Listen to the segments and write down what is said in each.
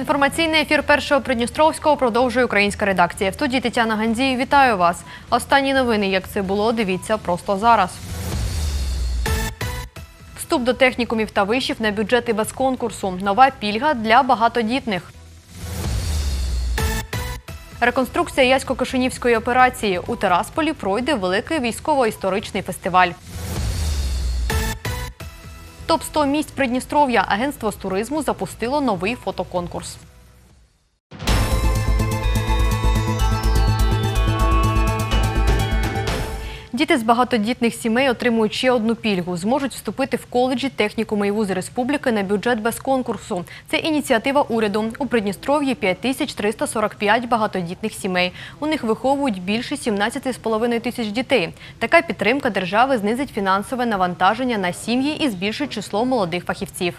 Інформаційний ефір першого Придністровського продовжує українська редакція. В студії Тетяна Гандзій. Вітаю вас. Останні новини, як це було, дивіться просто зараз. Вступ до технікумів та вишів на бюджети без конкурсу. Нова пільга для багатодітних. Реконструкція Ясько-Кишинівської операції. У Терасполі пройде великий військово-історичний фестиваль. Топ 100 місць Придністров'я. Агентство з туризму запустило новий фотоконкурс. Діти з багатодітних сімей отримують ще одну пільгу. Зможуть вступити в коледжі, технікуми і вузи республіки на бюджет без конкурсу. Це ініціатива уряду. У Придністров'ї 5345 багатодітних сімей. У них виховують більше 17,5 тисяч дітей. Така підтримка держави знизить фінансове навантаження на сім'ї і збільшить число молодих фахівців.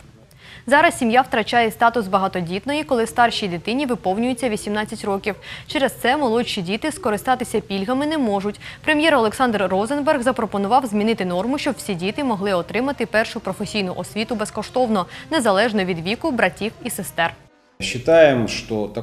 Зараз сім'я втрачає статус багатодітної, коли старшій дитині виповнюється 18 років. Через це молодші діти скористатися пільгами не можуть. Прем'єр Олександр Розенберг запропонував змінити норму, щоб всі діти могли отримати першу професійну освіту безкоштовно, незалежно від віку братів і сестер.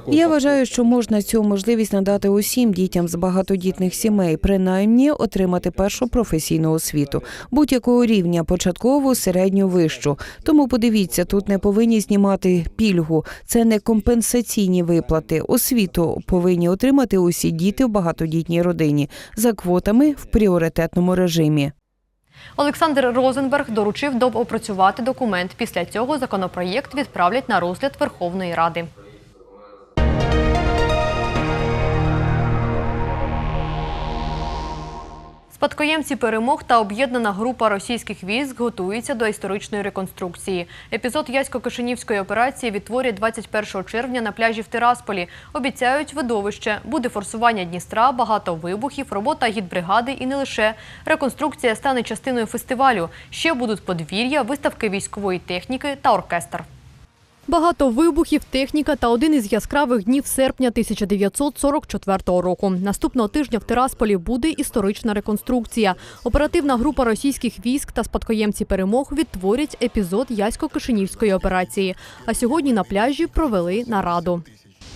Я вважаю, що можна цю можливість надати усім дітям з багатодітних сімей, принаймні отримати першу професійну освіту будь-якого рівня, початкову, середню, вищу. Тому подивіться, тут не повинні знімати пільгу. Це не компенсаційні виплати. Освіту повинні отримати усі діти в багатодітній родині за квотами в пріоритетному режимі. Олександр Розенберг доручив доопрацювати документ. Після цього законопроєкт відправлять на розгляд Верховної Ради. Спадкоємці перемог та об'єднана група російських військ готуються до історичної реконструкції. Епізод Ясько-Кишинівської операції відтворять 21 червня на пляжі в Тирасполі. Обіцяють видовище. Буде форсування Дністра, багато вибухів, робота гідбригади і не лише. Реконструкція стане частиною фестивалю. Ще будуть подвір'я, виставки військової техніки та оркестр. Багато вибухів, техніка та один із яскравих днів серпня 1944 року. Наступного тижня в Тирасполі буде історична реконструкція. Оперативна група російських військ та спадкоємці перемог відтворять епізод Ясько-Кишинівської операції. А сьогодні на пляжі провели нараду.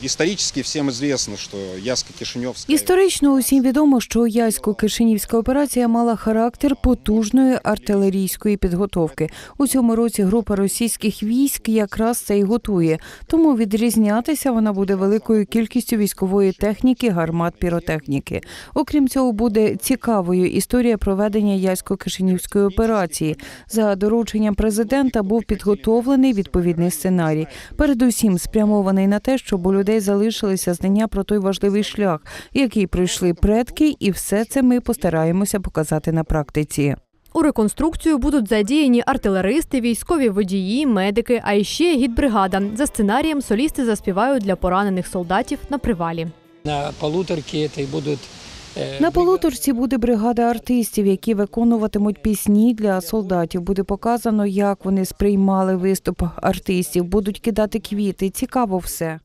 Исторически всем известно, что Яско-Кишиневская... Історично усім відомо, що Ясько-Кишинівська операція мала характер потужної артилерійської підготовки. У цьому році група російських військ якраз це й готує. Тому відрізнятися вона буде великою кількістю військової техніки, гармат піротехніки. Окрім цього, буде цікавою історія проведення Ясько-Кишинівської операції. За дорученням президента був підготовлений відповідний сценарій. Передусім спрямований на те, щоб у людей залишилися знання про той важливий шлях, який пройшли предки, і все це ми постараємося показати на практиці. У реконструкцію будуть задіяні артилеристи, військові водії, медики, а іще гідбригада. За сценарієм солісти заспівають для поранених солдатів на привалі. На полуторке этой будут э, На полуторці буде бригада артистів, які виконуватимуть пісні для солдатів. Буде показано, як вони сприймали виступ артистів, будуть кидати квіти. Цікаво все.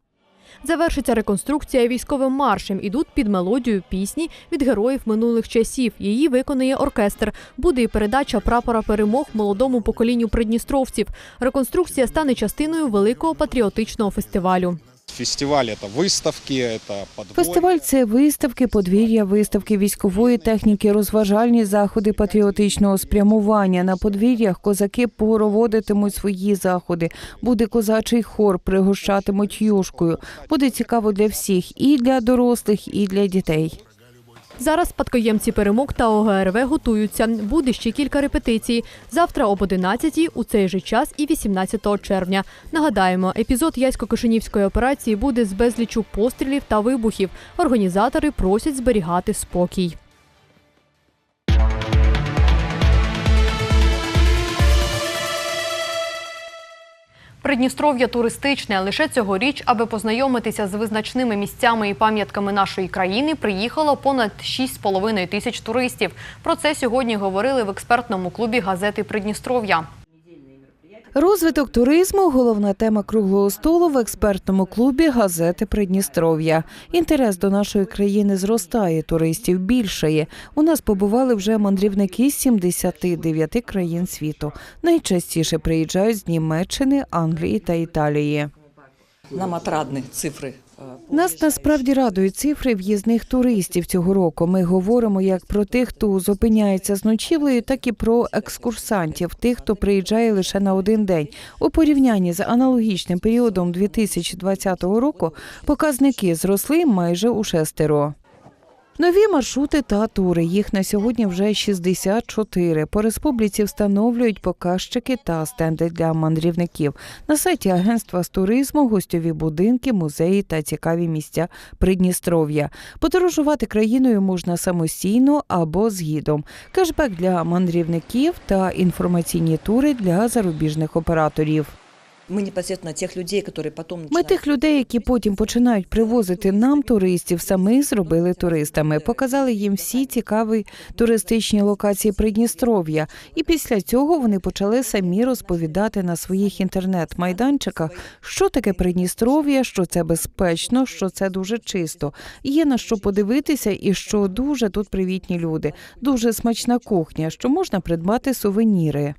Завершиться реконструкція військовим маршем. Ідуть під мелодію пісні від героїв минулих часів. Її виконує оркестр. Буде і передача прапора перемог молодому поколінню придністровців. Реконструкція стане частиною великого патріотичного фестивалю Фестиваль это выставки, это подводье. Фестиваль це виставки, подвір'я, виставки військової техніки, розважальні заходи патріотичного спрямування. На подвір'ях козаки проводитимуть свої заходи. Буде козачий хор, пригощатимуть юшкою. Буде цікаво для всіх, і для дорослих, і для дітей. Зараз спадкоємці перемог та ОГРВ готуються. Буде ще кілька репетицій. Завтра об 11 у цей же час і 18 червня. Нагадаємо, епізод Ясько-Кишинівської операції буде з безлічу пострілів та вибухів. Організатори просять зберігати спокій. Придністров'я туристичне. Лише цьогоріч, аби познайомитися з визначними місцями і пам'ятками нашої країни, приїхало понад 6,5 тисяч туристів. Про це сьогодні говорили в експертному клубі газети Придністров'я. Розвиток туризму головна тема круглого столу в експертному клубі газети Придністров'я. Інтерес до нашої країни зростає, туристів більшає. У нас побували вже мандрівники з 79 країн світу. Найчастіше приїжджають з Німеччини, Англії та Італії. Нам отрадні цифры. Нас насправді радують цифри в'їзних туристів цього року. Ми говоримо як про тих, хто зупиняється з ночівлею, так і про екскурсантів, тих, хто приїжджає лише на один день. У порівнянні з аналогічним періодом 2020 року показники зросли майже у шестеро. Нові маршрути та тури. Їх на сьогодні вже 64. По республіці встановлюють показчики та стенди для мандрівників. На сайті агентства з туризму гостьові будинки, музеї та цікаві місця Придністров'я. Подорожувати країною можна самостійно або з гідом. Кешбек для мандрівників та інформаційні тури для зарубіжних операторів. Мы непосредственно тех людей, которые потом Ми тих людей, які потім починають привозити нам туристів, самих зробили туристами, показали їм всі цікаві туристичні локації Придністров'я. І після цього вони почали самі розповідати на своїх інтернет-майданчиках, що таке Придністров'я, що це безпечно, що це дуже чисто. Є на що подивитися, і що дуже тут привітні люди, дуже смачна кухня, що можна придбати сувеніри.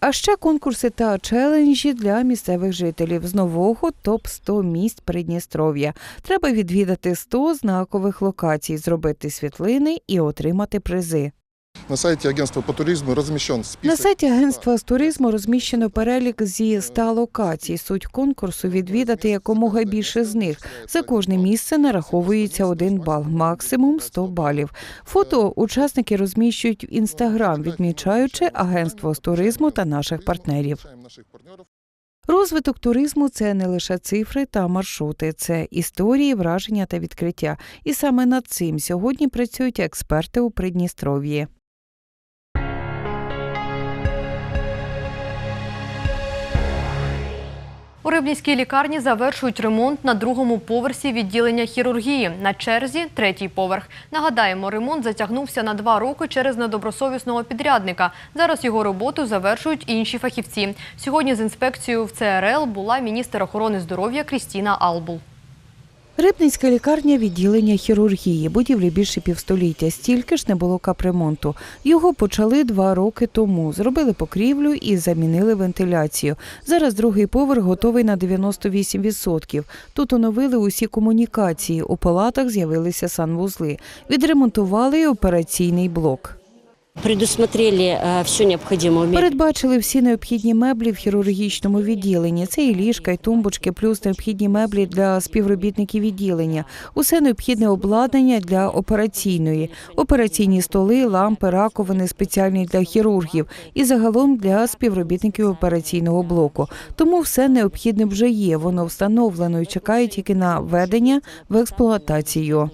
А ще конкурси та челенджі для місцевих жителів з нового топ 100 місць Придністров'я. Треба відвідати 100 знакових локацій, зробити світлини і отримати призи. На сайті агентства по туризму розміщен список. На сайті агентства з туризму розміщено перелік зі 100 локацій. Суть конкурсу відвідати якомога більше з них. За кожне місце нараховується один бал, максимум 100 балів. Фото учасники розміщують в інстаграм, відмічаючи агентство з туризму та. Наших партнерів. Розвиток туризму це не лише цифри та маршрути, це історії, враження та відкриття. І саме над цим сьогодні працюють експерти у Придністров'ї. У Рибнівській лікарні завершують ремонт на другому поверсі відділення хірургії. На черзі третій поверх. Нагадаємо, ремонт затягнувся на два роки через недобросовісного підрядника. Зараз його роботу завершують інші фахівці. Сьогодні з інспекцією в ЦРЛ була міністр охорони здоров'я Крістіна Албул. Рибницька лікарня відділення хірургії. Будівлі більше півстоліття. Стільки ж не було капремонту. Його почали два роки тому. Зробили покрівлю і замінили вентиляцію. Зараз другий поверх готовий на 98%. Тут оновили усі комунікації. У палатах з'явилися санвузли. Відремонтували й операційний блок. Предусмотрели все необходимое. Передбачили всі необхідні меблі в хірургічному відділенні. Це і ліжка, і тумбочки, плюс необхідні меблі для співробітників відділення. Усе необхідне обладнання для операційної, операційні столи, лампи, раковини спеціальні для хірургів і загалом для співробітників операційного блоку. Тому все необхідне вже є. Воно встановлено і чекає тільки на введення в експлуатацію.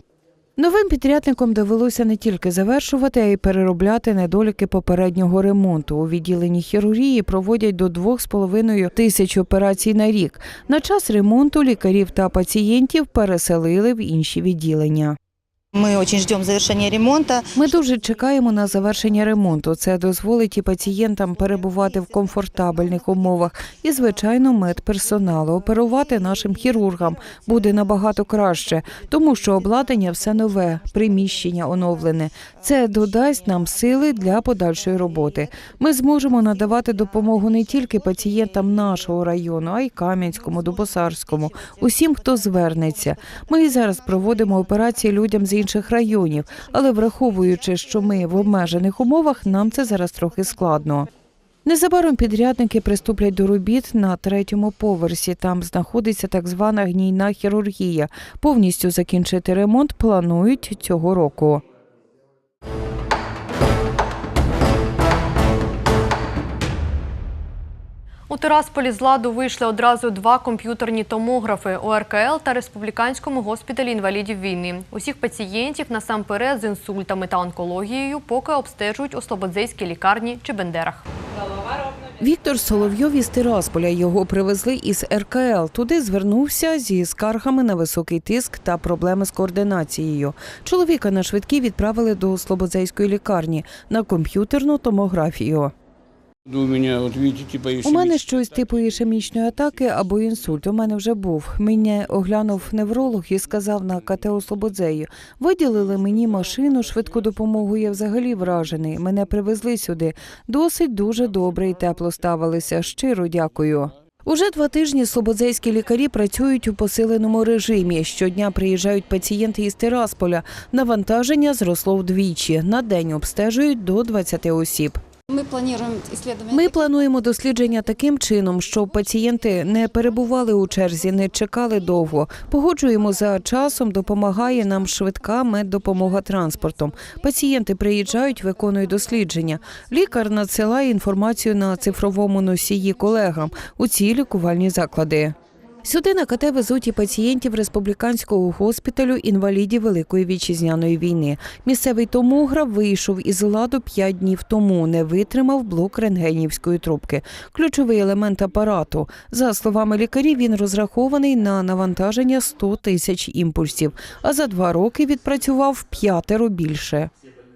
Новим підрядникам довелося не тільки завершувати, а й переробляти недоліки попереднього ремонту. У відділенні хірургії проводять до 2,5 тисяч операцій на рік. На час ремонту лікарів та пацієнтів переселили в інші відділення. Мы очень ждем завершения ремонта. Ми дуже чекаємо на завершення ремонту. Це дозволить і пацієнтам перебувати в комфортабельних умовах, і звичайно, медперсоналу оперувати нашим хірургам буде набагато краще, тому що обладнання все нове, приміщення оновлене. Це додасть нам сили для подальшої роботи. Ми зможемо надавати допомогу не тільки пацієнтам нашого району, а й Кам'янському, Дубосарському, усім, хто звернеться. Ми і зараз проводимо операції людям з інших районів, але враховуючи, що ми в обмежених умовах, нам це зараз трохи складно. Незабаром підрядники приступлять до робіт на третьому поверсі. Там знаходиться так звана гнійна хірургія. Повністю закінчити ремонт планують цього року. У Тирасполі з ладу вийшли одразу два комп'ютерні томографи у РКЛ та Республіканському госпіталі інвалідів війни. Усіх пацієнтів насамперед з інсультами та онкологією поки обстежують у Слободзейській лікарні чи Бендерах. Віктор Соловйов із Тирасполя його привезли із РКЛ. Туди звернувся зі скаргами на високий тиск та проблеми з координацією. Чоловіка на швидкі відправили до Слободзейської лікарні на комп'ютерну томографію. У мене щось типу ішемічної атаки або інсульт. У мене вже був. Мене оглянув невролог і сказав на КТ у Слободзею. Виділили мені машину, швидку допомогу. Я взагалі вражений. Мене привезли сюди. Досить дуже добре і тепло ставилися. Щиро дякую. Уже два тижні слободзейські лікарі працюють у посиленому режимі. Щодня приїжджають пацієнти із Тирасполя. Навантаження зросло вдвічі. На день обстежують до 20 осіб. Ми плануємо дослідження таким чином, щоб пацієнти не перебували у черзі, не чекали довго. Погоджуємо за часом, допомагає нам швидка меддопомога транспортом. Пацієнти приїжджають, виконують дослідження. Лікар надсилає інформацію на цифровому носії колегам у ці лікувальні заклади. Сюди на КТ везуть і пацієнтів республіканського госпіталю інвалідів Великої вітчизняної війни. Місцевий томограф вийшов із ладу п'ять днів тому. Не витримав блок рентгенівської трубки. Ключовий елемент апарату. За словами лікарів, він розрахований на навантаження 100 тисяч імпульсів. А за два роки відпрацював п'ятеро більше.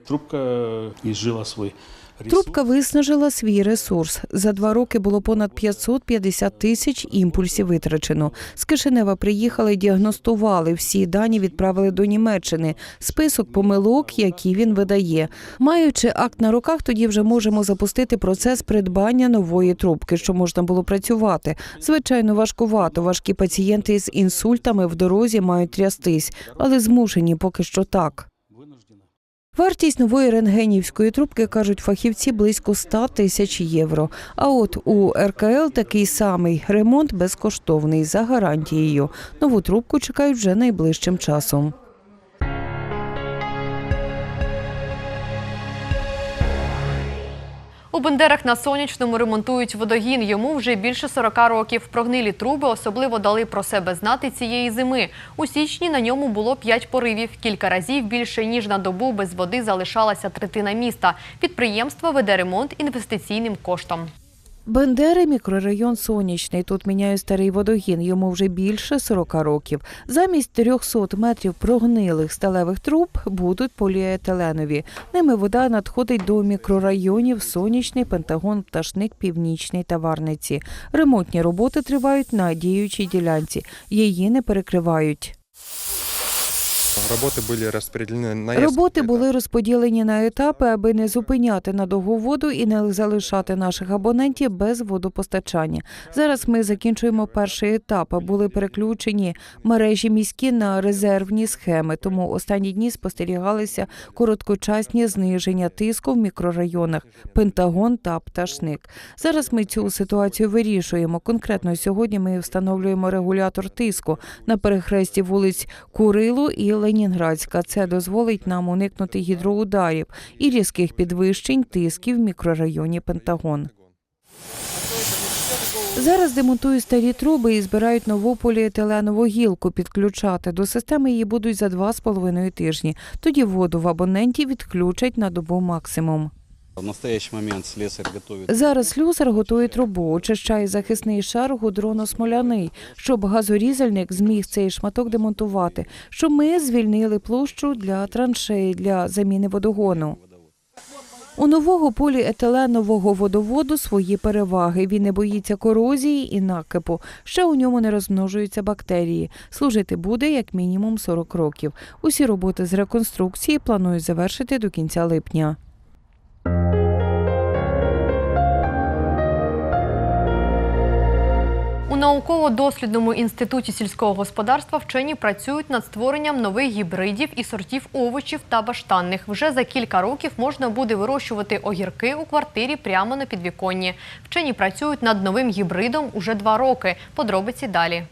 Трубка изжила свой ресурс. Трубка виснажила свій ресурс. За два роки було понад 550 тисяч імпульсів витрачено. З Кишинева приїхали, діагностували. Всі дані відправили до Німеччини. Список помилок, які він видає. Маючи акт на руках, тоді вже можемо запустити процес придбання нової трубки, що можна було працювати. Звичайно, важкувато. Важкі пацієнти з інсультами в дорозі мають трястись, але змушені поки що так. Вартість нової рентгенівської трубки, кажуть фахівці, близько 100 тисяч євро. А от у РКЛ такий самий ремонт безкоштовний за гарантією. Нову трубку чекають вже найближчим часом. У Бендерах на сонячному ремонтують водогін. Йому вже більше 40 років. Прогнилі труби особливо дали про себе знати цієї зими. У січні на ньому було 5 поривів. Кілька разів більше ніж на добу без води залишалася третина міста. Підприємство веде ремонт інвестиційним коштом. Бендери мікрорайон сонячний. Тут міняють старий водогін. Йому вже більше 40 років. Замість 300 метрів прогнилих сталевих труб будуть поліетиленові. Ними вода надходить до мікрорайонів Сонячний, Пентагон, Пташник, Північний та Варниці. Ремонтні роботи тривають на діючій ділянці. Її не перекривають. Работы были распределены на Роботи несколько були розподілені на етапи, аби не зупиняти надовгу воду і не залишати наших абонентів без водопостачання. Зараз ми закінчуємо перший етап. а Були переключені мережі міські на резервні схеми. Тому останні дні спостерігалися короткочасні зниження тиску в мікрорайонах Пентагон та Пташник. Зараз ми цю ситуацію вирішуємо. Конкретно сьогодні ми встановлюємо регулятор тиску на перехресті вулиць Курилу і Ленінградська. Це дозволить нам уникнути гідроударів і різких підвищень тисків в мікрорайоні Пентагон. Зараз демонтують старі труби і збирають нову поліетиленову гілку. Підключати до системи її будуть за два з половиною тижні. Тоді воду в абоненті відключать на добу максимум. Зараз слюсар готує трубу, очищає захисний шар гудроно-смоляний, щоб газорізальник зміг цей шматок демонтувати, щоб ми звільнили площу для траншеї для заміни водогону. У нового поліетиленового водоводу свої переваги. Він не боїться корозії і накипу. Ще у ньому не розмножуються бактерії. Служити буде як мінімум 40 років. Усі роботи з реконструкції планують завершити до кінця липня. У науково-дослідному інституті сільського господарства вчені працюють над створенням нових гібридів і сортів овочів та баштанних. Вже за кілька років можна буде вирощувати огірки у квартирі прямо на підвіконні. Вчені працюють над новим гібридом уже два роки. Подробиці далі.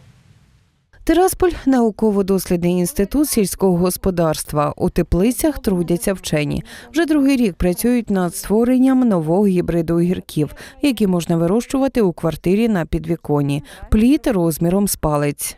Тирасполь науково-дослідний інститут сільського господарства. У теплицях трудяться вчені. Вже другий рік працюють над створенням нового гібриду огірків, які можна вирощувати у квартирі на підвіконі. Плід розміром з палець.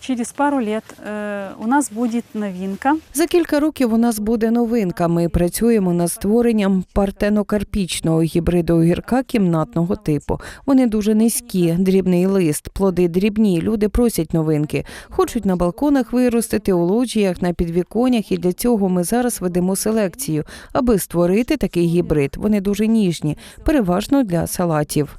Через пару лет э, у нас будет новинка. За кілька років у нас буде новинка. Ми працюємо над створенням партенокарпічного гібриду огірка кімнатного типу. Вони дуже низькі, дрібний лист, плоди дрібні. Люди просять новинки. Хочуть на балконах виростити, у лоджіях, на підвіконнях. І для цього ми зараз ведемо селекцію, аби створити такий гібрид. Вони дуже ніжні, переважно для салатів.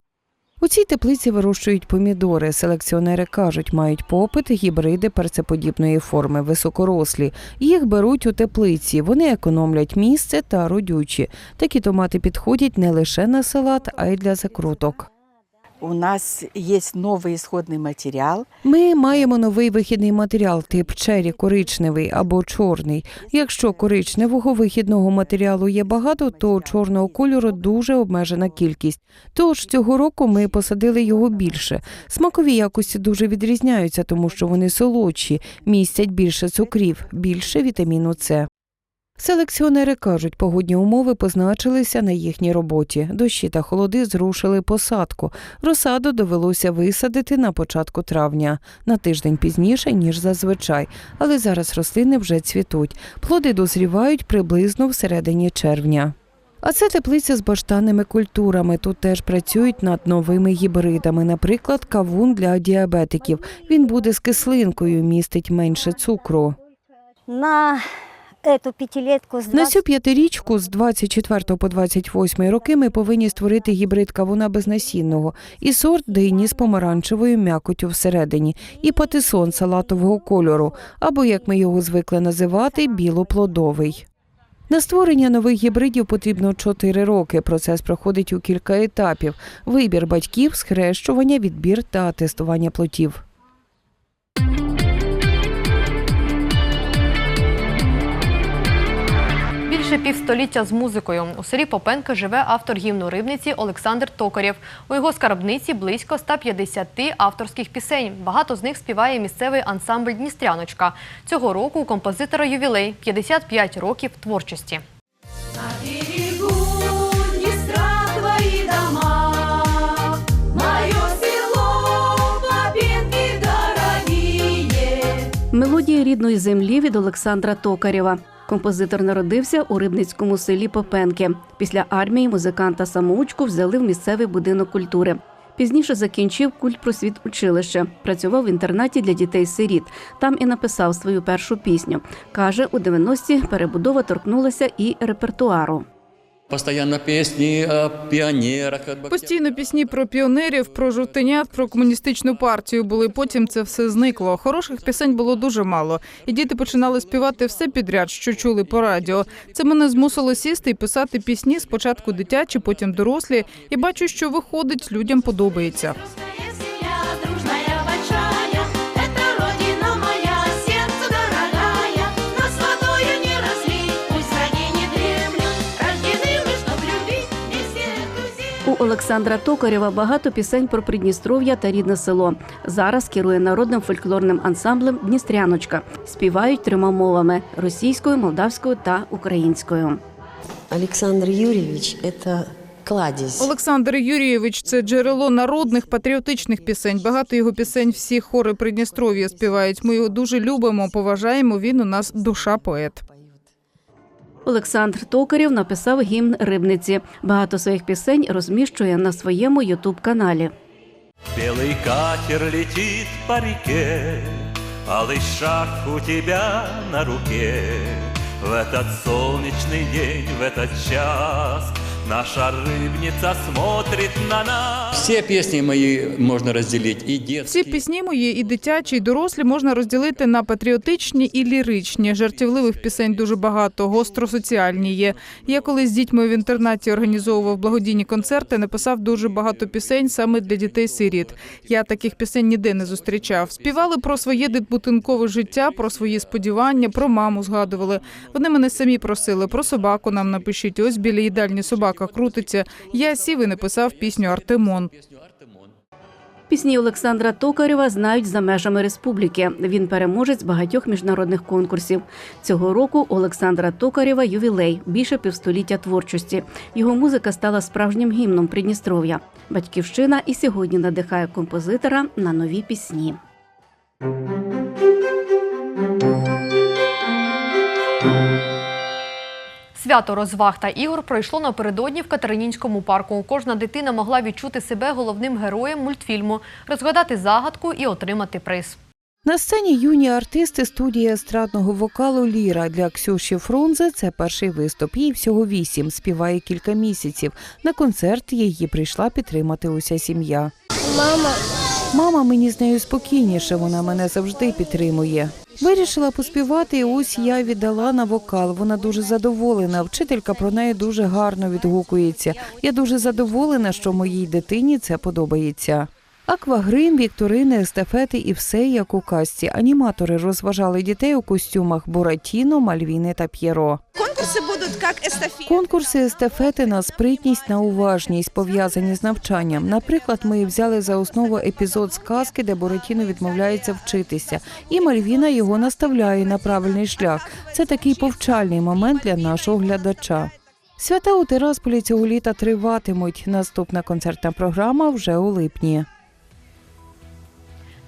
У цій теплиці вирощують помідори. Селекціонери кажуть, мають попит гібриди перцеподібної форми, високорослі. Їх беруть у теплиці. Вони економлять місце та родючі. Такі томати підходять не лише на салат, а й для закруток. У нас есть новый исходный материал. Ми маємо новий вихідний матеріал тип чері коричневий або чорний. Якщо коричневого вихідного матеріалу є багато, то чорного кольору дуже обмежена кількість. Тож цього року ми посадили його більше. Смакові якості дуже відрізняються, тому що вони солодші, містять більше цукрів, більше вітаміну С. Селекціонери кажуть, погодні умови позначилися на їхній роботі. Дощі та холоди зрушили посадку. Розсаду довелося висадити на початку травня, на тиждень пізніше, ніж зазвичай. Але зараз рослини вже цвітуть. Плоди дозрівають приблизно в середині червня. А це теплиця з баштанними культурами. Тут теж працюють над новими гібридами. Наприклад, кавун для діабетиків. Він буде з кислинкою, містить менше цукру. На На цю п'ятирічку з 24 по 28 роки ми повинні створити гібрид кавуна безнасінного і сорт дині з помаранчевою м'якотю всередині, і патисон салатового кольору, або як ми його звикли називати, білоплодовий. На створення нових гібридів потрібно 4 роки. Процес проходить у кілька етапів: вибір батьків, схрещування, відбір та тестування плотів. Більше півстоліття з музикою. У селі Попенка живе автор гімну рибниці Олександр Токарєв. У його скарбниці близько 150 авторських пісень. Багато з них співає місцевий ансамбль Дністряночка. Цього року у композитора ювілей 55 років творчості. Мелодія рідної землі від Олександра Токарєва. Композитор народився у рибницькому селі Попенки. Після армії музиканта самоучку взяли в місцевий будинок культури. Пізніше закінчив культпросвіт училище. Працював в інтернаті для дітей-сиріт. Там і написав свою першу пісню. Каже, у 90-ті перебудова торкнулася і репертуару. Постоянно песни о пионерах. Постійно пісні про піонерів, про жовтенят, про комуністичну партію були. Потім це все зникло. Хороших пісень було дуже мало, і діти починали співати все підряд, що чули по радіо. Це мене змусило сісти і писати пісні. Спочатку дитячі, потім дорослі. І бачу, що виходить, людям подобається. Олександра Токарєва багато пісень про Придністров'я та рідне село. Зараз керує народним фольклорним ансамблем Дністряночка. Співають трьома мовами російською, молдавською та українською. Александр Юрьевич – это кладезь. Олександр Юрійович це джерело народних патріотичних пісень. Багато його пісень всі хори Придністров'я співають. Ми його дуже любимо, поважаємо. Він у нас душа поет. Олександр Токарєв написав гімн рибниці. Багато своїх пісень розміщує на своєму ютуб каналі. Белый катер летит по реке, Алый шаг у тебя на руке. В этот солнечный день, в этот час Наша рыбница смотрит на нас. Все песни мои можно разделить, и Всі детские. пісні мої, і дитячі, і дорослі можна розділити на патріотичні і ліричні. Жартівливих пісень дуже багато, гостросоціальні є. Я колись з дітьми в інтернаті організовував благодійні концерти, написав дуже багато пісень саме для дітей-сиріт. Я таких пісень ніде не зустрічав. Співали про своє дитбутинкове життя, про свої сподівання, про маму згадували. Вони мене самі просили про собаку. Нам напишіть. Ось біля їдальні собака крутиться. Я сів і написав пісню Артемон. Пісні Олександра Токарєва знають за межами республіки. Він переможець багатьох міжнародних конкурсів. Цього року Олександра Токарєва ювілей більше півстоліття творчості. Його музика стала справжнім гімном Придністров'я. Батьківщина і сьогодні надихає композитора на нові пісні. Свято розваг та ігор пройшло напередодні в Катеринінському парку. Кожна дитина могла відчути себе головним героєм мультфільму, розгадати загадку і отримати приз. На сцені юні артисти студії естрадного вокалу Ліра для Ксюші Фрунзе це перший виступ. Їй всього вісім, співає кілька місяців. На концерт її прийшла підтримати уся сім'я. Мама. Мама мені з нею спокійніше, вона мене завжди підтримує. Вирішила поспівати, і ось я віддала на вокал. Вона дуже задоволена. Вчителька про неї дуже гарно відгукується. Я дуже задоволена, що моїй дитині це подобається. Аквагрим, вікторини, естафети і все як у казці. Аніматори розважали дітей у костюмах Буратіно, Мальвіни та П'єро. Конкурсы как эстафеты. Конкурси естафети на спритність, на уважність, пов'язані з навчанням. Наприклад, ми взяли за основу епізод сказки, де Буратіно відмовляється вчитися, і Мальвіна його наставляє на правильний шлях. Це такий повчальний момент для нашого глядача. Свята у Тирасполі цього літа триватимуть. Наступна концертна програма вже у липні.